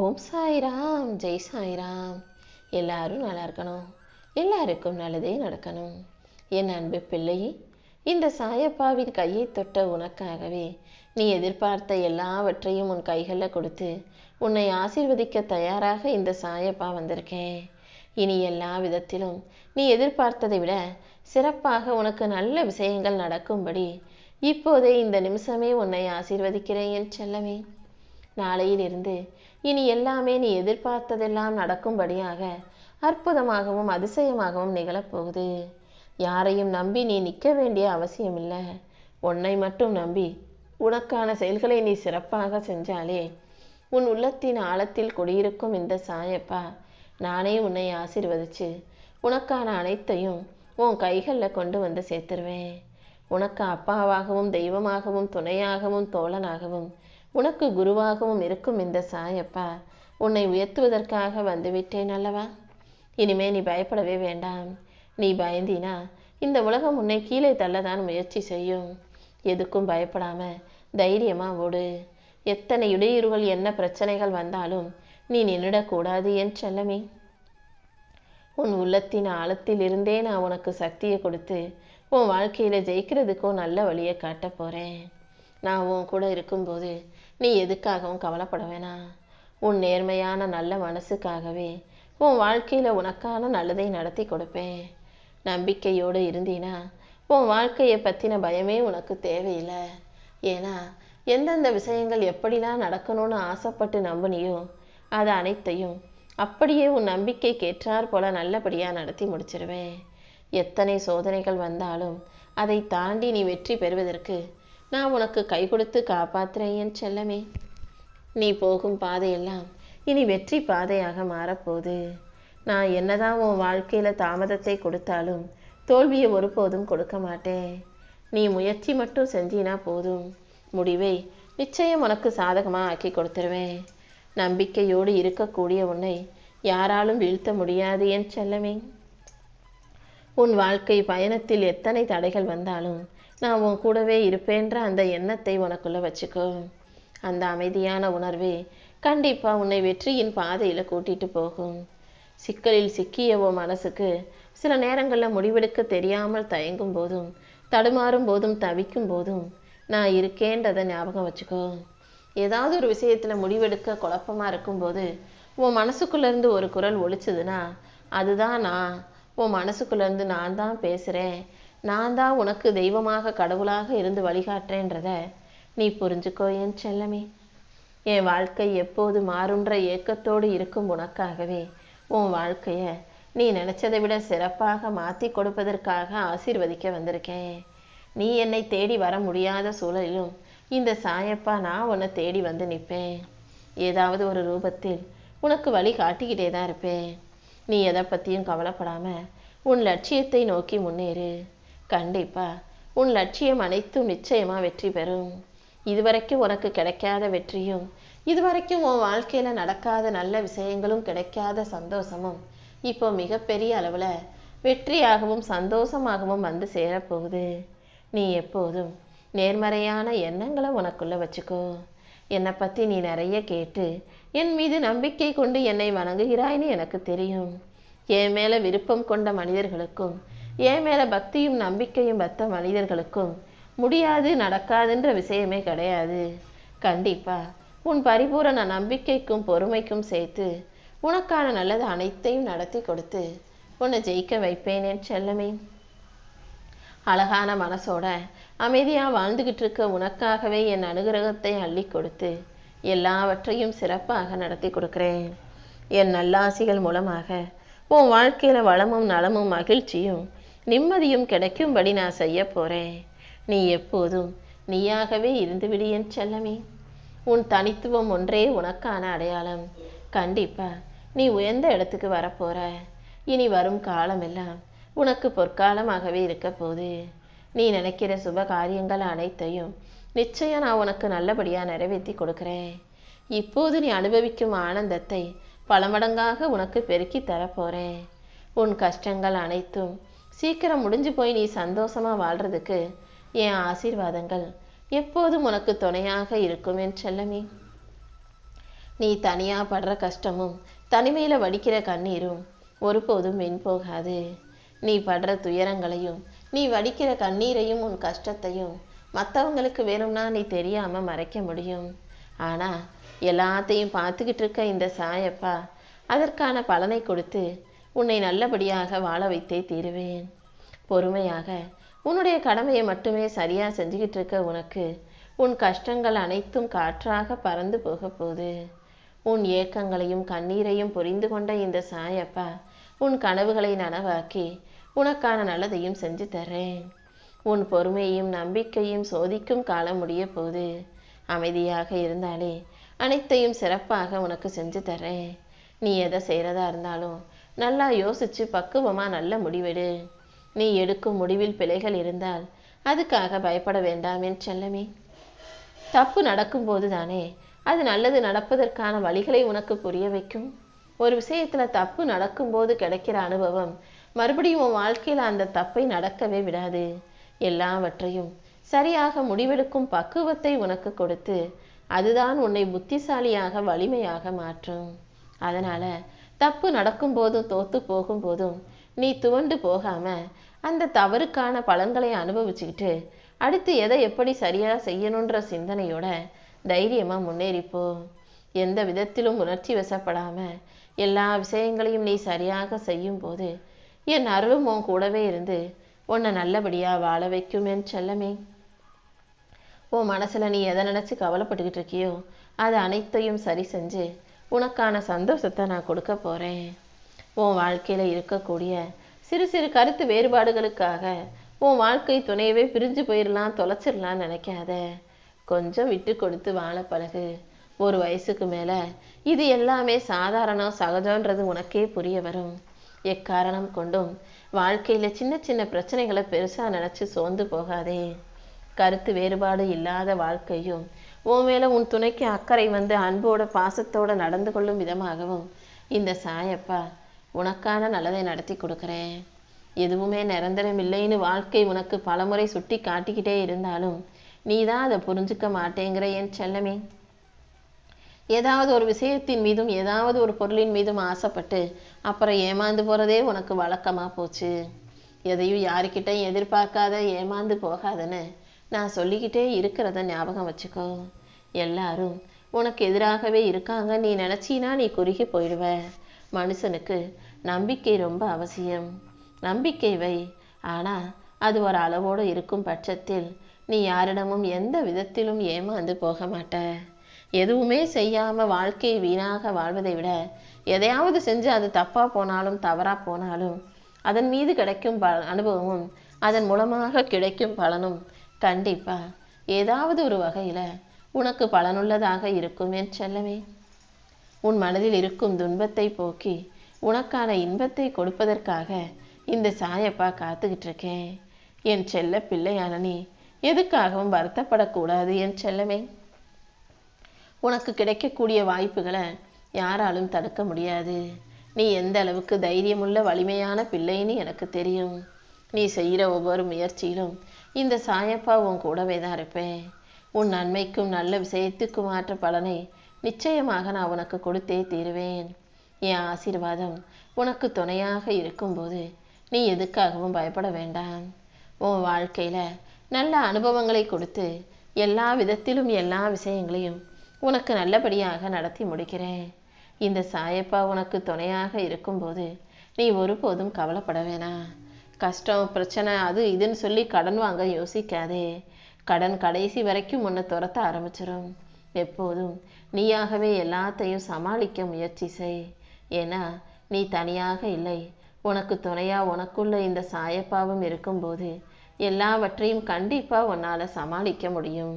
ஓம் சாய்ராம் ஜெய் சாய்ராம். எல்லாரும் நல்லா இருக்கணும். எல்லாருக்கும் நல்லதே நடக்கணும். என் அன்பு பிள்ளையே இந்த சாயப்பாவின் கையை தொட்ட உனக்காகவே நீ எதிர்பார்த்த எல்லாவற்றையும் உன் கைகளில் கொடுத்து உன்னை ஆசிர்வதிக்க தயாராக இந்த சாயப்பா வந்திருக்கேன். இனி எல்லா விதத்திலும் நீ எதிர்பார்த்ததை விட சிறப்பாக உனக்கு நல்ல விஷயங்கள் நடக்கும்படி இப்போதே இந்த நிமிஷமே உன்னை ஆசீர்வதிக்கிறேன் என் செல்லவே நாளையிலிருந்து இனி எல்லாமே நீ எதிர்பார்த்ததெல்லாம் நடக்கும்படியாக அற்புதமாகவும் அதிசயமாகவும் நிகழப்போகுது. யாரையும் நம்பி நீ நிற்க வேண்டிய அவசியமில்லை. உன்னை மட்டும் நம்பி உனக்கான செயல்களை நீ சிறப்பாக செஞ்சாலே உன் உள்ளத்தின் ஆழத்தில் குடியிருக்கும் இந்த சாயப்பா நானே உன்னை ஆசீர்வதிச்சு உனக்கான அனைத்தையும் உன் கைகளில் கொண்டு வந்து சேர்த்துருவேன். உனக்கு அப்பாவாகவும் தெய்வமாகவும் துணையாகவும் தோழனாகவும் உனக்கு குருவாகவும் இருக்கும் இந்த சாயப்பா. உன்னை உயர்த்துவதற்காக வந்துவிட்டேன் அல்லவா? இனிமே நீ பயப்படவே வேண்டாம். நீ பயந்தினா இந்த உலகம் உன்னை கீழே தள்ளதான் முயற்சி செய்யும். எதுக்கும் பயப்படாம தைரியமா ஓடு. எத்தனை இடையூறுகள் என்ன பிரச்சனைகள் வந்தாலும் நீ நின்றுடக்கூடாது என் செல்லமே. உன் உள்ளத்தின் ஆழத்தில் இருந்தே நான் உனக்கு சக்தியை கொடுத்து உன் வாழ்க்கையில ஜெயிக்கிறதுக்கும் நல்ல வழியை காட்ட போறேன். நான் உன் கூட இருக்கும்போது நீ எதுக்காகவும் கவலைப்பட வேணாம். உன் நேர்மையான நல்ல மனசுக்காகவே உன் வாழ்க்கையில் உனக்கான நல்லதை நடத்தி கொடுப்பேன். நம்பிக்கையோடு இருந்தீனா உன் வாழ்க்கையை பற்றின பயமே உனக்கு தேவையில்லை. ஏன்னா எந்தெந்த விஷயங்கள் எப்படிலாம் நடக்கணும்னு ஆசைப்பட்டு நம்புனியோ அது அனைத்தையும் அப்படியே உன் நம்பிக்கை கேற்றார் போல நல்லபடியாக நடத்தி முடிச்சிருவேன். எத்தனை சோதனைகள் வந்தாலும் அதை தாண்டி நீ வெற்றி பெறுவதற்கு நான் உனக்கு கை கொடுத்து காப்பாத்துறேன் என் செல்லமே. நீ போகும் பாதையெல்லாம் இனி வெற்றி பாதையாக மாறப்போகுது. நான் என்னதான் உன் வாழ்க்கையில தாமதத்தை கொடுத்தாலும் தோல்வியை ஒருபோதும் கொடுக்க மாட்டேன். நீ முயற்சி மட்டும் செஞ்சினா போதும். முடிவை நிச்சயம் உனக்கு சாதகமாக ஆக்கி கொடுத்துருவேன். நம்பிக்கையோடு இருக்கக்கூடிய உன்னை யாராலும் வீழ்த்த முடியாது என் செல்லமே. உன் வாழ்க்கை பயணத்தில் எத்தனை தடைகள் வந்தாலும் நான் உன் கூடவே இருப்பேன்ற அந்த எண்ணத்தை உனக்குள்ள வச்சுக்கோ. அந்த அமைதியான உணர்வே கண்டிப்பா உன்னை வெற்றியின் பாதையில கூட்டிட்டு போகும். சிக்கலில் சிக்கிய உன் மனசுக்கு சில நேரங்களில் முடிவெடுக்க தெரியாமல் தயங்கும் போதும் தடுமாறும் போதும் தவிக்கும் போதும் நான் இருக்கேன்றதை ஞாபகம் வச்சுக்கோ. ஏதாவது ஒரு விஷயத்துல முடிவெடுக்க குழப்பமா இருக்கும்போது உன் மனசுக்குள்ளேருந்து ஒரு குரல் ஒழிச்சதுன்னா அதுதான் நான். உன் மனசுக்குள்ளேருந்து நான் தான் பேசுகிறேன் நான் தான் உனக்கு தெய்வமாக கடவுளாக இருந்து வழிகாட்டுறேன்றத நீ புரிஞ்சுக்கோ என் செல்லமே? என் வாழ்க்கை எப்போது மாறுன்ற ஏக்கத்தோடு இருக்கும் உனக்காகவே உன் வாழ்க்கைய நீ நினைச்சதை விட சிறப்பாக மாத்தி கொடுப்பதற்காக ஆசீர்வதிக்க வந்திருக்கேன். நீ என்னை தேடி வர முடியாத சூழலிலும் இந்த சாயப்பா நான் உன்னை தேடி வந்து நிற்பேன். ஏதாவது ஒரு ரூபத்தில் உனக்கு வழி காட்டிக்கிட்டே தான் இருப்பேன். நீ எதை பற்றியும் கவலைப்படாம உன் லட்சியத்தை நோக்கி முன்னேறு. கண்டிப்பா. உன் லட்சியம் அனைத்தும் நிச்சயமா வெற்றி பெறும். இதுவரைக்கும் உனக்கு கிடைக்காத வெற்றியும் இதுவரைக்கும் உன் வாழ்க்கையில நடக்காத நல்ல விஷயங்களும் கிடைக்காத சந்தோஷமும் இப்போ மிகப்பெரிய அளவுல வெற்றியாகவும் சந்தோஷமாகவும் வந்து சேரப்போகுது. நீ எப்போதும் நேர்மறையான எண்ணங்களை உனக்குள்ள வச்சுக்கோ. என்னை பத்தி நீ நிறைய கேட்டு என் மீது நம்பிக்கை கொண்டு என்னை வணங்குகிறாய்னு எனக்கு தெரியும். என் மேல விருப்பம் கொண்ட மனிதர்களுக்கும் என் மேல பக்தியும் நம்பிக்கையும் பத்த மனிதர்களுக்கும் முடியாது நடக்காதுன்ற விஷயமே கிடையாது. கண்டிப்பா உன் பரிபூரண நம்பிக்கைக்கும் பொறுமைக்கும் சேர்த்து உனக்கான நல்லது அனைத்தையும் நடத்தி கொடுத்து உன்னை ஜெயிக்க வைப்பேனேன் செல்லமே. அழகான மனசோட அமைதியாக வாழ்ந்துகிட்டு இருக்க உனக்காகவே என் அனுகிரகத்தை அள்ளி கொடுத்து எல்லாவற்றையும் சிறப்பாக நடத்தி கொடுக்கிறேன். என் நல்லாசிகள் மூலமாக உன் வாழ்க்கையில வளமும் நலமும் மகிழ்ச்சியும் நிம்மதியும் கிடைக்கும்படி நான் செய்ய போறேன். நீ எப்போதும் நீயாகவே இருந்து என் செல்லமே. உன் தனித்துவம் ஒன்றே உனக்கான அடையாளம். கண்டிப்பா நீ உயர்ந்த இடத்துக்கு வரப்போற இனி வரும் காலமெல்லாம் உனக்கு பொற்காலமாகவே இருக்க போது நீ நினைக்கிற சுப காரியங்கள் அனைத்தையும் நிச்சயம் நான் உனக்கு நல்லபடியாக நிறைவேற்றி கொடுக்குறேன். இப்போது நீ அனுபவிக்கும் ஆனந்தத்தை பல மடங்காக உனக்கு பெருக்கி தரப்போறேன் உன் கஷ்டங்கள் அனைத்தும் சீக்கிரம் முடிஞ்சு போய் நீ சந்தோஷமா வாழ்றதுக்கு என் ஆசீர்வாதங்கள் எப்போதும் உனக்கு துணையாக இருக்கும் என் செல்லமே. நீ தனியா படுற கஷ்டமும் தனிமையில வடிக்கிற கண்ணீரும் ஒருபோதும் வெண் போகாது. நீ படுற துயரங்களையும் நீ வடிக்கிற கண்ணீரையும் உன் கஷ்டத்தையும் மற்றவங்களுக்கு வேணும்னா நீ தெரியாம மறைக்க முடியும். ஆனா எல்லாத்தையும் பார்த்துக்கிட்டு இருக்க இந்த சாயப்பா அதற்கான பலனை கொடுத்து உன்னை நல்லபடியாக வாழ வைத்தே தீருவேன். பொறுமையாக உன்னுடைய கடமையை மட்டுமே சரியா செஞ்சுக்கிட்டு இருக்க உனக்கு உன் கஷ்டங்கள் அனைத்தும் காற்றாக பறந்து போக போகுது. உன் ஏக்கங்களையும் கண்ணீரையும் புரிந்து கொண்ட இந்த சாயப்பா உன் கனவுகளை நனவாக்கி உனக்கான நல்லதையும் செஞ்சு தரேன் உன் பொறுமையையும் நம்பிக்கையும் சோதிக்கும் காலம் முடிய போது அமைதியாக இருந்தாலே அனைத்தையும் சிறப்பாக உனக்கு செஞ்சு தரேன் நீ எதை செய்கிறதா இருந்தாலும் நல்லா யோசிச்சு பக்குவமா நல்ல முடிவெடு. நீ எடுக்கும் முடிவில் பிழைகள் இருந்தால் அதுக்காக பயப்பட வேண்டாம் என் செல்லமே. தப்பு நடக்கும்போது தானே அது நல்லது நடப்பதற்கான வழிகளை உனக்கு புரிய வைக்கும். ஒரு விஷயத்துல தப்பு நடக்கும்போது கிடைக்கிற அனுபவம் மறுபடியும் உன் வாழ்க்கையில அந்த தப்பை நடக்கவே விடாது. எல்லாவற்றையும் சரியாக முடிவெடுக்கும் பக்குவத்தை உனக்கு கொடுத்து அதுதான் உன்னை புத்திசாலியாக வலிமையாக மாற்றும். அதனால தப்பு நடக்கும் போதும் தோத்து போகும் போதும் நீ துவண்டு போகாம அந்த தவறுக்கான பலன்களை அனுபவிச்சுக்கிட்டு அடுத்து எதை எப்படி சரியா செய்யணுன்ற சிந்தனையோட தைரியமா முன்னேறிப்போ. எந்த விதத்திலும் உணர்ச்சி வசப்படாம எல்லா விஷயங்களையும் நீ சரியாக செய்யும் போது என் அருளும் உன் கூடவே இருந்து உன்னை நல்லபடியா வாழ வைக்குமேன்னு செல்லமே. உன் மனசுல நீ எதை நினைச்சு கவலைப்பட்டுக்கிட்டு இருக்கியோ அது அனைத்தையும் சரி செஞ்சு உனக்கான சந்தோஷத்தை நான் கொடுக்க போகிறேன் உன் வாழ்க்கையில் இருக்கக்கூடிய சிறு சிறு கருத்து வேறுபாடுகளுக்காக உன் வாழ்க்கை துணையவே பிரிஞ்சு போயிடலாம் தொலைச்சிடலாம் நினைக்காத. கொஞ்சம் விட்டு கொடுத்து வாழ பழகு. ஒரு வயசுக்கு மேலே இது எல்லாமே சாதாரணம் சகஜன்றது உனக்கே புரிய வரும். எக்காரணம் கொண்டும் வாழ்க்கையில் சின்ன சின்ன பிரச்சனைகளை பெருசாக நினச்சி சோர்ந்து போகாதே. கருத்து வேறுபாடு இல்லாத வாழ்க்கையும் உன் மேல உன் துணைக்கு அக்கறை வந்து அன்போட பாசத்தோட நடந்து கொள்ளும் விதமாகவும் இந்த சாயப்பா உனக்கான நல்லதை நடத்தி கொடுக்குறேன். எதுவுமே நிரந்தரம் இல்லைன்னு வாழ்க்கை உனக்கு பலமுறை சுட்டி காட்டிக்கிட்டே இருந்தாலும் நீ தான் அதை புரிஞ்சுக்க மாட்டேங்கிற என் செல்லமே. ஏதாவது ஒரு விஷயத்தின் மீதும் ஏதாவது ஒரு பொருளின் மீதும் ஆசைப்பட்டு அப்புறம் ஏமாந்து போறதே உனக்கு வழக்கமா போச்சு. எதையும் யாருக்கிட்டையும் எதிர்பார்க்காத ஏமாந்து போகாதன்னு நான் சொல்லிக்கிட்டே இருக்கிறத ஞாபகம் வச்சுக்கோ. எல்லாரும் உனக்கு எதிராகவே இருக்காங்க நீ நினச்சினா நீ குறுகி போயிடுவ. மனுஷனுக்கு நம்பிக்கை ரொம்ப அவசியம். நம்பிக்கை வை. ஆனால் அது ஒரு அளவோடு இருக்கும் பட்சத்தில் நீ யாரிடமும் எந்த விதத்திலும் ஏமாந்து போக மாட்ட. எதுவுமே செய்யாமல் வாழ்க்கையை வீணாக வாழ்வதை விட எதையாவது செஞ்சு அது தப்பாக போனாலும் தவறாக போனாலும் அதன் மீது கிடைக்கும் ப அனுபவமும் அதன் மூலமாக கிடைக்கும் பலனும் கண்டிப்பா. ஏதாவது ஒரு வகையில உனக்கு பலனுள்ளதாக இருக்கும் என் செல்லமே. உன் மனதில் இருக்கும் துன்பத்தை போக்கி உனக்கான இன்பத்தை கொடுப்பதற்காக இந்த சாயப்பா காத்துக்கிட்டு இருக்கேன். என் செல்ல பிள்ளையான நீ எதுக்காகவும் வருத்தப்படக்கூடாது என் செல்லமே. உனக்கு கிடைக்கக்கூடிய வாய்ப்புகளை யாராலும் தடுக்க முடியாது. நீ எந்த அளவுக்கு தைரியமுள்ள வலிமையான பிள்ளைன்னு எனக்கு தெரியும். நீ செய்கிற ஒவ்வொரு முயற்சியிலும் இந்த சாயப்பா உன் கூடவே தான் இருப்பேன். உன் நன்மைக்கும் நல்ல விஷயத்துக்கும் மாற்ற பலனை நிச்சயமாக நான் உனக்கு கொடுத்தே தீருவேன். என் ஆசீர்வாதம் உனக்கு துணையாக இருக்கும்போது நீ எதுக்காகவும் பயப்பட வேண்டாம். உன் வாழ்க்கையில் நல்ல அனுபவங்களை கொடுத்து எல்லா விதத்திலும் எல்லா விஷயங்களையும் உனக்கு நல்லபடியாக நடத்தி முடிக்கிறேன். இந்த சாயப்பா உனக்கு துணையாக இருக்கும்போது நீ ஒருபோதும் கவலைப்பட வேணாம். கஷ்டம் பிரச்சனை அது இதுன்னு சொல்லி கடன் வாங்க யோசிக்காதே. கடன் கடைசி வரைக்கும் உன்னை துரத்த ஆரம்பிச்சிடும் எப்போதும் நீயாகவே எல்லாத்தையும் சமாளிக்க முயற்சி செய். ஏன்னா நீ தனியாக இல்லை. உனக்கு துணையா உனக்குள்ள இந்த சாயப்பாவம் இருக்கும்போது எல்லாவற்றையும் கண்டிப்பா உன்னால சமாளிக்க முடியும்.